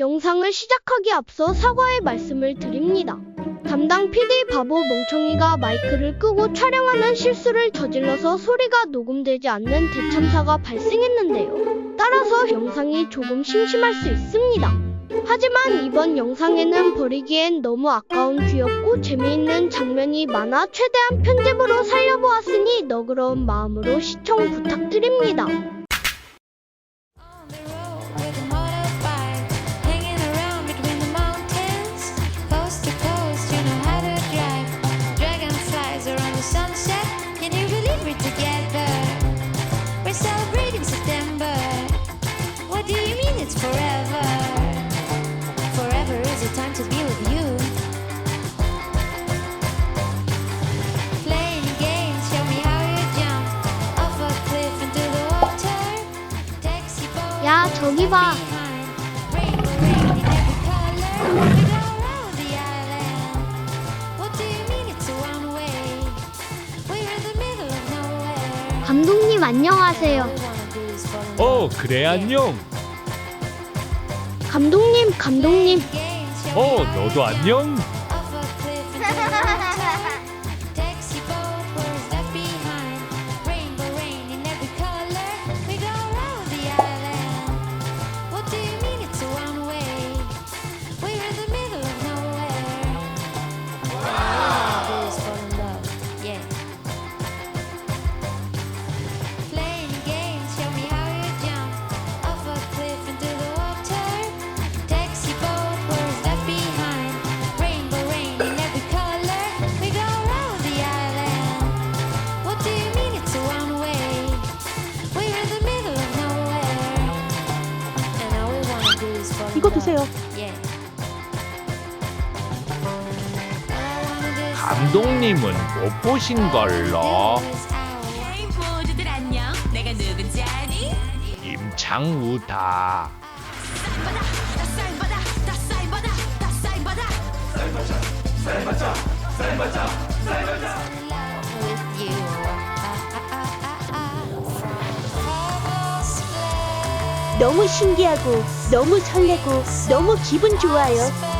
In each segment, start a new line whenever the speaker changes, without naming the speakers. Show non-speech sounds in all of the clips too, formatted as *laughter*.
영상을 시작하기 앞서 사과의 말씀을 드립니다. 담당 PD 바보 멍청이가 마이크를 끄고 촬영하는 실수를 저질러서 소리가 녹음되지 않는 대참사가 발생했는데요. 따라서 영상이 조금 심심할 수 있습니다. 하지만 이번 영상에는 버리기엔 너무 아까운 귀엽고 재미있는 장면이 많아 최대한 편집으로 살려보았으니 너그러운 마음으로 시청 부탁드립니다.
Celebrating September. What do you mean it's forever? Forever is the time to be with you. Playing games, show me how you jump off a cliff into the water. Taxi boat.
야, 저기 봐. 감독님 안녕하세요.
어, 그래, 안녕.
감독님, 감독님.
어, 너도 안녕. *laughs*
이거
love.
드세요.
Is
감독님은 못 보신 걸로.
헤이 모두들 안녕. 내가 누군지 아니?
임창우다.
다 사인받아, 다 사인받아, 다 사인받아.
with
너무 신기하고 너무 설레고 너무 기분 좋아요.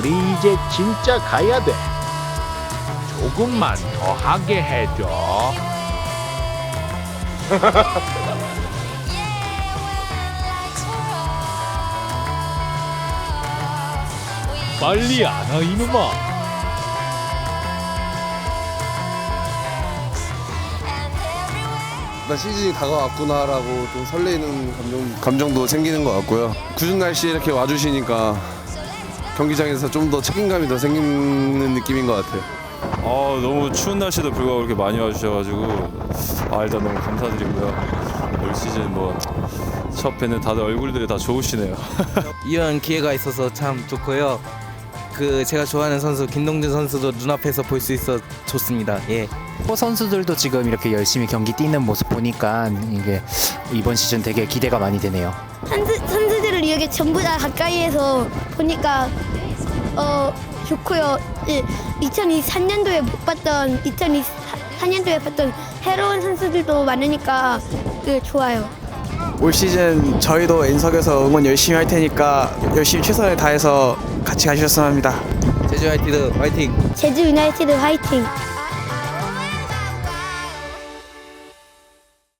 우리 이제 진짜 가야 돼. 조금만 더 하게 해줘. *laughs* 빨리 안 와, 이놈아.
나 시즌이 다가왔구나라고 좀 설레이는 감정, 감정도 생기는 것 같고요. 굳은 날씨에 이렇게 와주시니까 경기장에서 좀 더 책임감이 더 생기는 느낌인 것 같아요.
아 너무 추운 날씨도 불구하고 이렇게 많이 와주셔가지고 아 일단 너무 감사드리고요 올 시즌 뭐첫 뵙는 다들 얼굴들이 다 좋으시네요 *laughs*
이런 기회가 있어서 참 좋고요. 그 제가 좋아하는 선수 김동준 선수도 눈앞에서 볼 수 있어 좋습니다. 예.
프로 선수들도 지금 이렇게 열심히 경기 뛰는 모습 보니까 이게 이번 시즌 되게 기대가 많이 되네요.
선수, 이렇게 전부 다 가까이에서 보니까 어 좋고요. 2023년도에 못 봤던 2024년도에 봤던 새로운 선수들도 많으니까 그 좋아요.
올 시즌 저희도 인석에서 응원 열심히 할 테니까 열심히 최선을 다해서 같이 가주셨으면 합니다.
제주 화이티드 화이팅!
제주 유나이티드 화이팅!